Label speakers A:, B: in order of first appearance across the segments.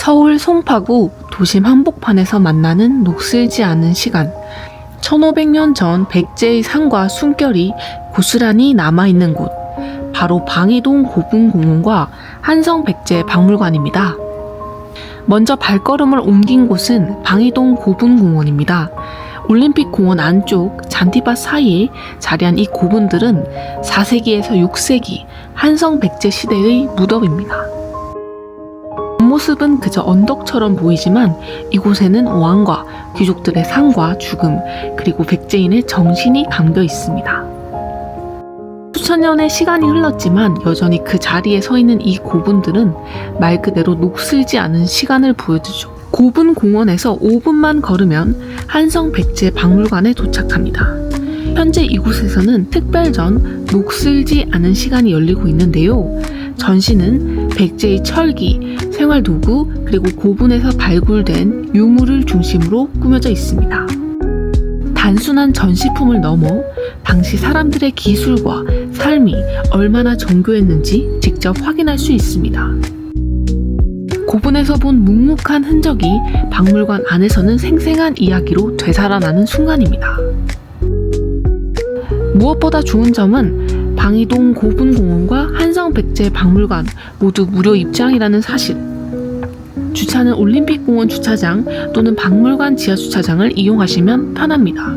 A: 서울 송파구 도심 한복판에서 만나는 녹슬지 않은 시간. 1500년 전 백제의 상과 숨결이 고스란히 남아있는 곳. 바로 방이동 고분공원과 한성 백제 박물관입니다. 먼저 발걸음을 옮긴 곳은 방이동 고분공원입니다. 올림픽 공원 안쪽 잔디밭 사이에 자리한 이 고분들은 4세기에서 6세기 한성 백제 시대의 무덤입니다. 겉모습은 그저 언덕처럼 보이지만 이곳에는 왕과 귀족들의 상과 죽음 그리고 백제인의 정신이 담겨 있습니다. 수천 년의 시간이 흘렀지만 여전히 그 자리에 서 있는 이 고분들은 말 그대로 녹슬지 않은 시간을 보여주죠. 고분 공원에서 5분만 걸으면 한성 백제 박물관에 도착합니다. 현재 이곳에서는 특별전 녹슬지 않은 시간이 열리고 있는데요. 전시는 백제의 철기, 생활도구, 그리고 고분에서 발굴된 유물을 중심으로 꾸며져 있습니다. 단순한 전시품을 넘어 당시 사람들의 기술과 삶이 얼마나 정교했는지 직접 확인할 수 있습니다. 고분에서 본 묵묵한 흔적이 박물관 안에서는 생생한 이야기로 되살아나는 순간입니다. 무엇보다 좋은 점은 방이동 고분공원과 한성백제 박물관 모두 무료 입장이라는 사실. 주차는 올림픽공원 주차장 또는 박물관 지하 주차장을 이용하시면 편합니다.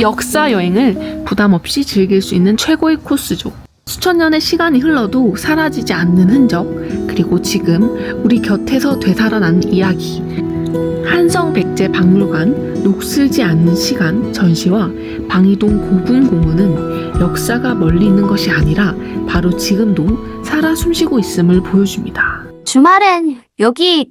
A: 역사 여행을 부담 없이 즐길 수 있는 최고의 코스죠. 수천 년의 시간이 흘러도 사라지지 않는 흔적, 그리고 지금 우리 곁에서 되살아나는 이야기. 한성 백제 박물관 녹슬지 않는 시간 전시와 방이동 고분공원은 역사가 멀리 있는 것이 아니라 바로 지금도 살아 숨쉬고 있음을 보여줍니다.
B: 주말엔 여기